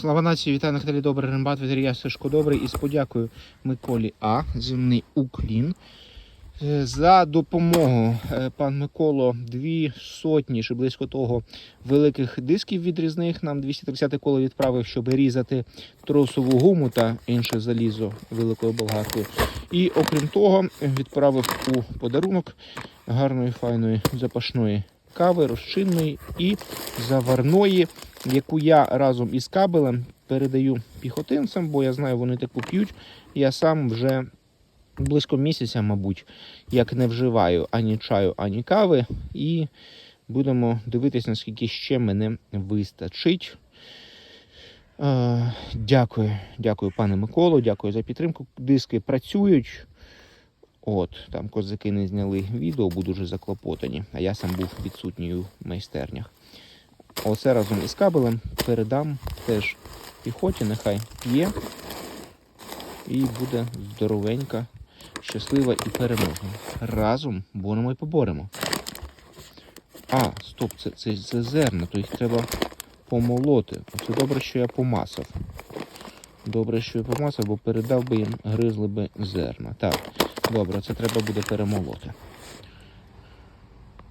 Слава нації, вітаю на каналі Добрий Рембат, Вітерія Сашко Добрий і з подякою Миколі А, земний уклін. Е, За допомогу е, пан Миколо дві сотні чи близько того великих дисків відрізних. Нам 230 коло відправив, щоб різати тросову гуму та інше залізо великою болгаркою. І окрім того, відправив у подарунок гарної файної запашної кави, розчинної і заварної, яку я разом із кабелем передаю піхотинцям, бо я знаю, вони таку п'ють. Я сам вже близько місяця, мабуть, як не вживаю ані чаю, ані кави. І будемо дивитися, наскільки ще мене вистачить. Е, Дякую, дякую, пане Миколо, дякую за підтримку. Диски працюють. От, там козаки не зняли відео, бо дуже заклопотані, а я сам був відсутній у майстернях. Оце разом із кабелем передам теж піхоті, нехай п'є. І буде здоровенька, щаслива і переможна. Разом боремо і поборемо. А, стоп, це, це, це зерна, то їх треба помолоти. Це добре, що я помасав. Добре, що я помазав, бо передав би їм, гризли би зерна. Так, добре, це треба буде перемолоти.